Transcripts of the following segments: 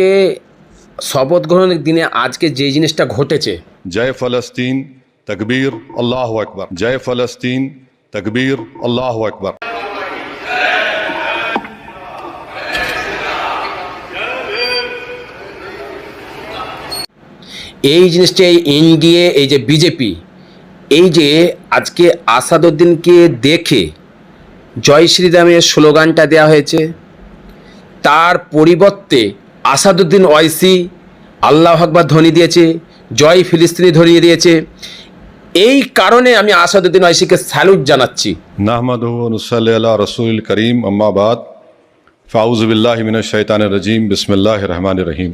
যে শপথ গ্রহণের দিনে আজকে যে জিনিসটা ঘটেছে। জয় ফলস্তিন তকবীর আল্লাহ আকবর। জয় ফলস্তিন তকবীর আল্লাহ আকবর। এই জিনিসটা এই এনডিএ এই যে বিজেপি এই যে আজকে আসাদুদ্দিনকে দেখে জয় শ্রীরামের স্লোগানটা দেওয়া হয়েছে তার পরিবর্তে আসাদুদ্দিন ওয়াইসি আল্লাহ আকবর ধ্বনি দিয়েছে জয় ফিলিস্তিনি ধরিয়ে দিয়েছে এই কারণে আমি আসাদুদ্দিন ওয়াইসিকে স্যালুট জানাচ্ছি नहमद रसूल करीम अम्माबाद फ़ाउज़बिल्लिमिनशैतानरजीम बसमीम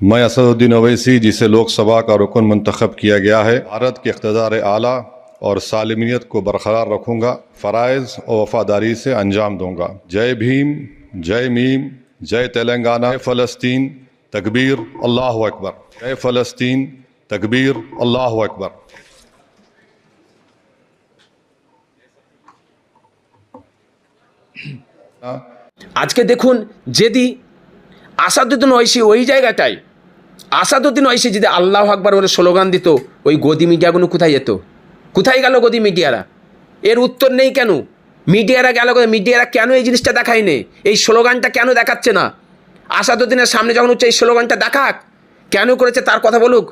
मैं असदुद्दीन अवैसी जिसे लोकसभा का रुकन मंतखब किया गया है भारत के अख्तदार आला और सालमियत को बरकरार रखूँगा फ़रज़ और वफ़ादारी से अंजाम दूँगा जय भीम जय मीम जय तेलंगाना जय फ़लस्तीन तकबीर अल्लाह अकबर जय फ़लस्तीन तकबीर अल्लाह अकबर আজকে দেখুন যদি আসাদুদ্দিন ঐশী ওই জায়গাটায় আসাদুদ্দিন ঐশী যদি আল্লাহ আকবার বলে স্লোগান দিত ওই গদি মিডিয়াগুলো কোথায় যেত কোথায় গেল গদি মিডিয়ারা এর উত্তর নেই কেন মিডিয়ারা গেল কোথায়? মিডিয়ারা কেন এই জিনিসটা দেখায়নি? এই স্লোগানটা কেন দেখাচ্ছে না? আসাদুদ্দিনের সামনে যখন হচ্ছে এই স্লোগানটা দেখাক, কেন করেছে তার কথা বলুক?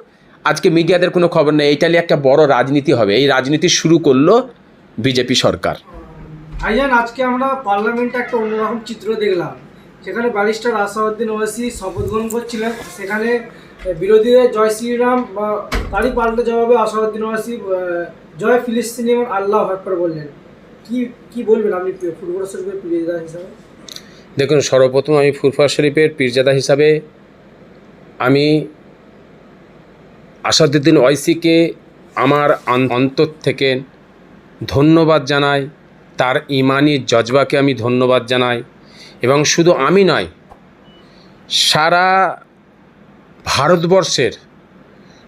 আজকে মিডিয়াদের কোনো খবর নেই। এইটা নিয়ে একটা বড় রাজনীতি হবে। এই রাজনীতি শুরু করল বিজেপি সরকার। ভাইজান, আজকে আমরা পার্লামেন্টে একটা অন্যরকম চিত্র দেখলাম। সেখানে ব্যারিস্টার আসাউদ্দিন ওয়াসি শপথ গ্রহণ করছিলেন। সেখানে বিরোধীদের জয় শ্রীরাম তারই পাল্টা জবাবে আসাউদ্দিন ওয়াসি জয় ফিলিস্তিনি এবং আল্লাহ আকবর বললেন। দেখুন, সর্বপ্রথম আমি ফুরফা শরীফের পীরজাদা হিসাবে আমি আসাদুদ্দিন ওয়াইসিকে আমার অন্তর থেকে ধন্যবাদ জানাই, তার ইমানি জজবাকে আমি ধন্যবাদ জানাই এবং শুধু আমি নয়, সারা ভারতবর্ষের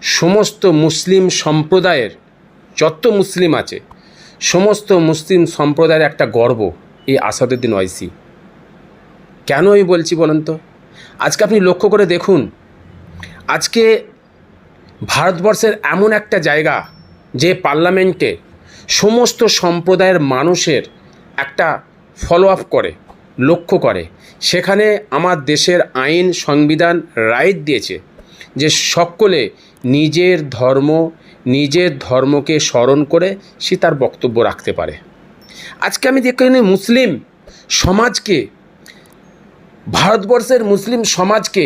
সমস্ত মুসলিম সম্প্রদায়ের যত মুসলিম আছে সমস্ত মুসলিম সম্প্রদায়ের একটা গর্ব এই আসাদুদ্দিন ওয়াইসি। কেন আমি বলছি বলুন তো? আজকে আপনি লক্ষ্য করে দেখুন, আজকে ভারতবর্ষের এমন একটা জায়গা যে পার্লামেন্টে সমস্ত সম্প্রদায়ের মানুষের একটা ফলো আপ করে, লক্ষ্য করে। সেখানে আমার দেশের আইন, সংবিধান রাইট দিয়েছে। যে সকলে নিজের ধর্ম, নিজের ধর্মকে স্মরণ করে সে তার বক্তব্য রাখতে পারে। আজকে আমি দেখি মুসলিম সমাজকে, ভারতবর্ষের মুসলিম সমাজকে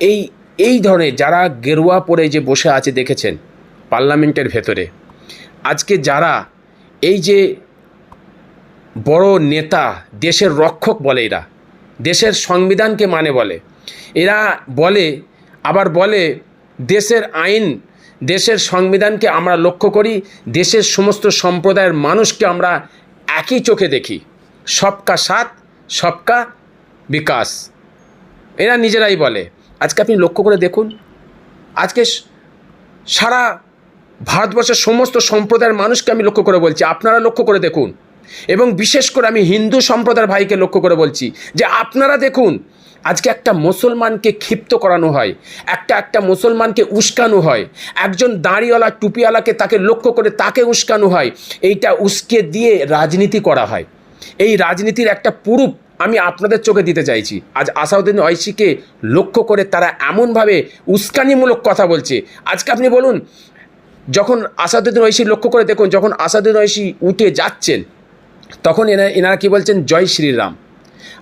এই এই ধরনের যারা গেরুয়া পরে যে বসে আছে দেখেছেন পার্লামেন্টের ভেতরে, আজকে যারা এই যে বড় নেতা, দেশের রক্ষক বলে এরা, দেশের সংবিধানকে মানে বলে, এরা বলে আবার বলে, দেশের আইন, দেশের সংবিধানকে আমরা লক্ষ্য করি, দেশের সমস্ত সম্প্রদায়ের মানুষকে আমরা একই চোখে দেখি। সবকা সাথ, সবকা বিকাশ। এরা নিজেরাই বলে। আজকে আপনি লক্ষ্য করে দেখুন, আজকে সারা ভারতবর্ষের সমস্ত সম্প্রদায়ের মানুষকে আমি লক্ষ্য করে বলছি। আপনারা লক্ষ্য করে দেখুন। এবং বিশেষ করে আমি হিন্দু সম্প্রদায়ের ভাইকে লক্ষ্য করে বলছি যে আপনারা দেখুন, আজকে একটা মুসলমানকে ক্ষিপ্ত করানো হয়, একটা একটা মুসলমানকে উস্কানো হয়, একজন দাঁড়িওয়ালা, টুপিওয়ালাকে তাকে লক্ষ্য করে তাকে উস্কানো হয়, এইটা উস্কে দিয়ে রাজনীতি করা হয়। এই রাজনীতির একটা পুরুপ আমি আপনাদের চোখে দিতে চাইছি। আজ আসাউদ্দিন ঐশীকে লক্ষ্য করে তারা এমনভাবে উস্কানিমূলক কথা বলছে। আজকে আপনি বলুন, যখন আসাদুদ্দিন ঐশী লক্ষ্য করে দেখুন, যখন আসাদুদ্দিন ঐশী উঠে যাচ্ছেন তখন এনারা এনারা কী বলছেন? জয় শ্রীরাম।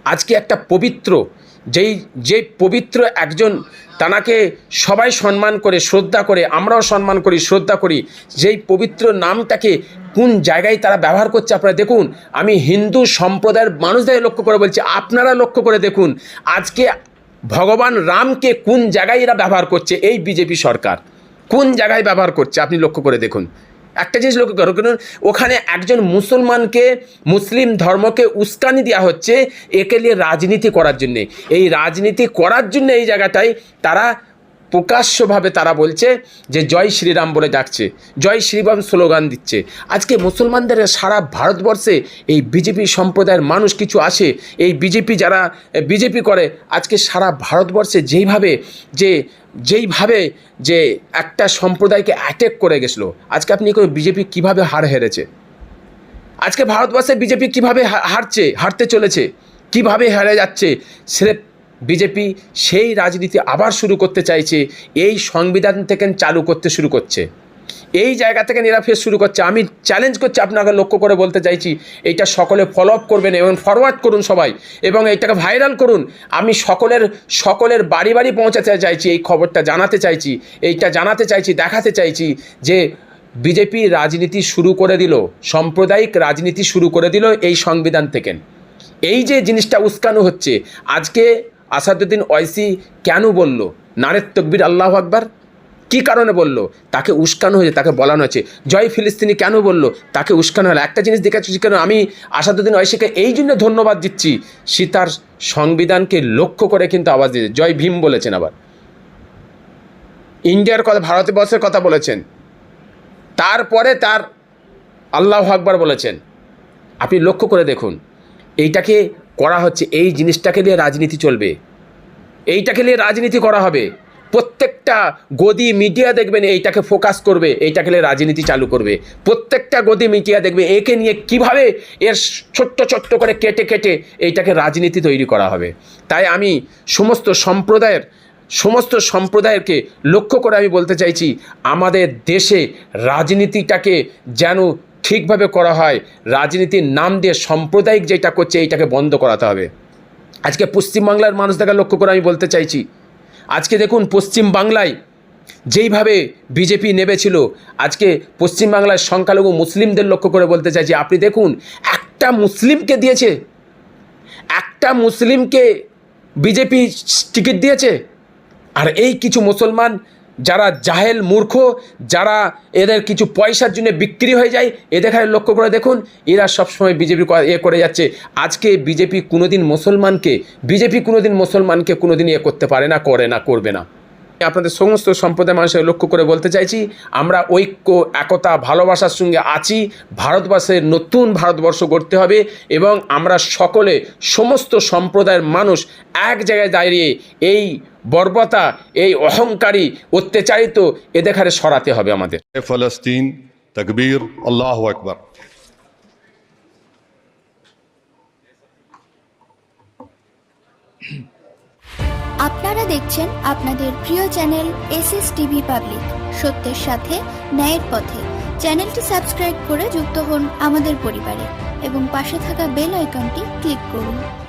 আজকে একটা পবিত্র, যেই, যে পবিত্র একজন তানাকে সবাই সম্মান করে, শ্রদ্ধা করে, আমরাও সম্মান করি, শ্রদ্ধা করি, যেই পবিত্র নামটাকে কোন জায়গায় তারা ব্যবহার করছে আপনারা দেখুন, আমি হিন্দু সম্প্রদায়ের মানুষদের লক্ষ্য করে বলছি, আপনারা লক্ষ্য করে দেখুন, আজকে ভগবান রামকে কোন জায়গায় এরা ব্যবহার করছে? এই বিজেপি সরকার। কোন জায়গায় ব্যবহার করছে? আপনি লক্ষ্য করে দেখুন। একটা জিনিস লক্ষ্য করো কারণ ওখানে একজন মুসলমানকে, মুসলিম ধর্মকে উস্কানি দেওয়া হচ্ছে একে নিয়ে রাজনীতি করার জন্যে। এই রাজনীতি করার জন্য এই জায়গাটায় তারা প্রকাশ্যভাবে তারা বলছে যে জয় শ্রীরাম বলে ডাকছে, জয় শ্রীরাম স্লোগান দিচ্ছে। আজকে মুসলমানদের সারা ভারতবর্ষে এই বিজেপি সম্প্রদায়ের মানুষ কিছু আসে, এই বিজেপি যারা, বিজেপি করে, আজকে সারা ভারতবর্ষে যেইভাবে, যে যেইভাবে যে একটা সম্প্রদায়কে অ্যাটেক করে গেছিল, আজকে আপনি কোনো বিজেপি কীভাবে হার হেরেছে? আজকে ভারতবর্ষে বিজেপি কীভাবে হারছে, হারতে চলেছে, কীভাবে হেরে যাচ্ছে সে বিজেপি সেই রাজনীতি আবার শুরু করতে চাইছে, এই সংবিধান থেকে চালু করতে শুরু করছে। এই জায়গা থেকে নিরাফেস শুরু করছে। আমি চ্যালেঞ্জ করছি, আপনাকে লক্ষ্য করে বলতে চাইছি, এইটা সকলে ফলো আপ করবেন এবং ফরওয়ার্ড করুন সবাই, এবং এইটাকে ভাইরাল করুন। আমি সকলের সকলের বাড়ি বাড়ি পৌঁছাতে চাইছি, এই খবরটা জানাতে চাইছি, এইটা জানাতে চাইছি, দেখাতে চাইছি যে বিজেপি রাজনীতি শুরু করে দিল, সাম্প্রদায়িক রাজনীতি শুরু করে দিল এই সংবিধান থেকে। এই যে জিনিসটা উস্কানো হচ্ছে, আজকে আসাদুদ্দিন ওয়াইসি কেন বলল? নারের তকবির আল্লাহ আকবার কি কারণে বলল? তাকে উস্কানো হয়েছে, তাকে বলানো হয়েছে। জয় ফিলিস্তিনি কেন বলল? তাকে উস্কানো হলো। একটা জিনিস দেখাচ্ছি কেন আমি আসাদুদ্দিন ওয়াইসিকে এই জন্য ধন্যবাদ দিচ্ছি? সে তার সংবিধানকে লক্ষ্য করে কিন্তু আওয়াজ দিয়েছে। জয় ভীম বলেছেন আবার। ইন্ডিয়ার কথা, ভারতবর্ষের কথা বলেছেন। তারপরে তার আল্লাহ আকবার বলেছেন। আপনি লক্ষ্য করে দেখুন, এইটাকে করা হচ্ছে, এই জিনিসটাকে নিয়ে রাজনীতি চলবে। এইটাকে নিয়ে রাজনীতি করা হবে। প্রত্যেকটা গদি মিডিয়া দেখবেন এইটাকে ফোকাস করবে, এইটাকে নিয়ে রাজনীতি চালু করবে। প্রত্যেকটা গদি মিডিয়া দেখবে, একে নিয়ে কীভাবে এর ছোট্ট ছোট্ট করে কেটে কেটে এইটাকে রাজনীতি তৈরি করা হবে। তাই আমি সমস্ত সম্প্রদায়ের, সমস্ত সম্প্রদায়কে লক্ষ্য করে আমি বলতে চাইছি, আমাদের দেশে রাজনীতিটাকে যেন ঠিকভাবে করা হয়, রাজনীতির নাম দিয়ে সাম্প্রদায়িক যেটা করছে, এইটাকে বন্ধ করাতে হবে। আজকে পশ্চিমবাংলার মানুষদেরকে লক্ষ্য করে আমি বলতে চাইছি, আজকে দেখুন পশ্চিম বাংলায় যেইভাবে বিজেপি নেবেছিল আজকে পশ্চিমবাংলার সংখ্যালঘু মুসলিমদের লক্ষ্য করে বলতে চাইছি, আপনি দেখুন, একটা মুসলিমকে দিয়েছে, একটা মুসলিমকে বিজেপি টিকিট দিয়েছে, আর এই কিছু মুসলমান যারা জাহেল মূর্খ, যারা এদের কিছু পয়সার জন্য বিক্রি হয়ে যায় এদের খালি লক্ষ্য করে দেখুন, এরা সবসময় বিজেপি এ করে যাচ্ছে। আজকে বিজেপি কোনোদিন মুসলমানকে, বিজেপি কোনোদিন মুসলমানকে কোনোদিন এ করতে পারে না, করে না, করবে না। আপনাদের সমস্ত সম্প্রদায় মানুষের লক্ষ্য করে বলতে চাইছি, আমরা ঐক্য, একতা, ভালোবাসার সঙ্গে আছি ভারতবর্ষের নতুন ভারতবর্ষ গড়তে হবে এবং আমরা সকলে, সমস্ত সম্প্রদায়ের মানুষ এক জায়গায় দাঁড়িয়ে এই বর্বতা এই অহংকারী অত্যাচারিত এদেখারে সরাতে হবে আমাদের। ফলস্তিন তকবীর আল্লাহ আকবর। আপনারা দেখছেন আপনাদের প্রিয় চ্যানেল এসএস টিভি পাবলিক। সত্যের সাথে ন্যায়ের পথে। চ্যানেলটি সাবস্ক্রাইব করে যুক্ত হন আমাদের পরিবারে এবং পাশে থাকা বেল আইকনটি ক্লিক করুন।